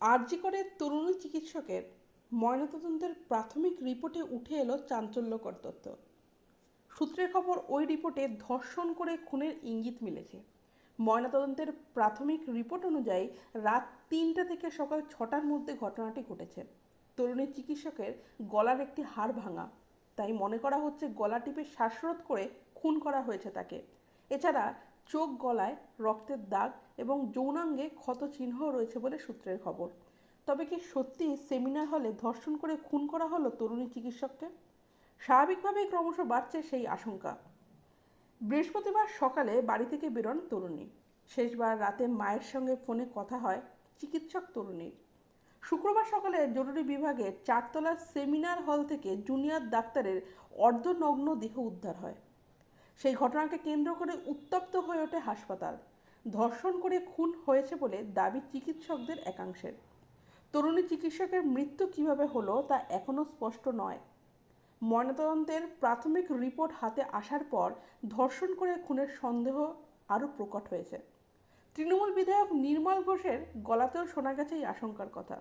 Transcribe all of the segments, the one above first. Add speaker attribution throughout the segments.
Speaker 1: আরজি করে তরুণী চিকিৎসকের ময়নাতদন্তের প্রাথমিক রিপোর্টে উঠে এলো চাঞ্চল্যকর তথ্য। সূত্রের খবর, ওই রিপোর্টে ধর্ষণ করে খুনের ইঙ্গিত মিলেছে। ময়নাতদন্তের প্রাথমিক রিপোর্ট অনুযায়ী রাত তিনটা থেকে সকাল ছটার মধ্যে ঘটনাটি ঘটেছে। তরুণী চিকিৎসকের গলার একটি হাড় ভাঙা। তাই মনে করা হচ্ছে গলা টিপে শ্বাসরোধ করে খুন করা হয়েছে তাকে। এছাড়া চোখ গলায়, রক্তের দাগ এবং যৌনাঙ্গে ক্ষত চিহ্ন রয়েছে বলে সূত্রের খবর। তবে কি সত্যি সেমিনার হলে ধর্ষণ করে খুন করা হলো তরুণী চিকিৎসককে? স্বাভাবিকভাবেই ক্রমশ বাড়ছে সেই আশঙ্কা। বৃহস্পতিবার সকালে বাড়ি থেকে বেরোন তরুণী। শেষবার রাতে মায়ের সঙ্গে ফোনে কথা হয় চিকিৎসক তরুণীর। শুক্রবার সকালে জরুরি বিভাগের চারতলার সেমিনার হল থেকে জুনিয়র ডাক্তারের অর্ধনগ্ন দেহ উদ্ধার হয়। সেই ঘটনাকে কেন্দ্র করে উত্তপ্ত হয়ে ওঠে হাসপাতাল। ধর্ষণ করে খুন হয়েছে বলে দাবি চিকিৎসকদের একাংশের। তরুণী চিকিৎসকের মৃত্যু কীভাবে হলো তা এখনও স্পষ্ট নয়। ময়নাতদন্তের প্রাথমিক রিপোর্ট হাতে আসার পর ধর্ষণ করে খুনের সন্দেহ আরও প্রকট হয়েছে। তৃণমূল বিধায়ক নির্মল ঘোষের গলাতেও শোনা গেছে এই আশঙ্কার কথা।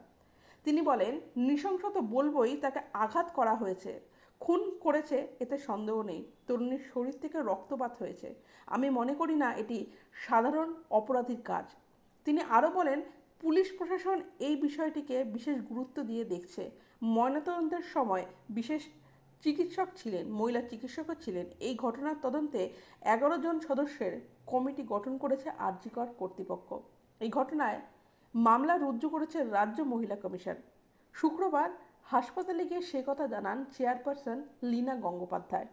Speaker 1: তিনি বলেন, নৃশংসত বলবই তাকে আঘাত করা হয়েছে। খুন করেছে, এতে সন্দেহ নেই। তরুণীর শরীর থেকে রক্তপাত হয়েছে। আমি মনে করি না এটি সাধারণ অপরাধীর কাজ। তিনি আরও বলেন, পুলিশ প্রশাসন এই বিষয়টিকে বিশেষ গুরুত্ব দিয়ে দেখছে। ময়নাতদন্তের সময় বিশেষ চিকিৎসক ছিলেন, মহিলা চিকিৎসকও ছিলেন। এই ঘটনার তদন্তে এগারো জন সদস্যের কমিটি গঠন করেছে আরজিকর কর্তৃপক্ষ। এই ঘটনায় মামলা রুজু করেছে রাজ্য মহিলা কমিশন। শুক্রবার হাসপাতালে গিয়ে সে কথা জানান চেয়ারপারসন লীনা গঙ্গোপাধ্যায়।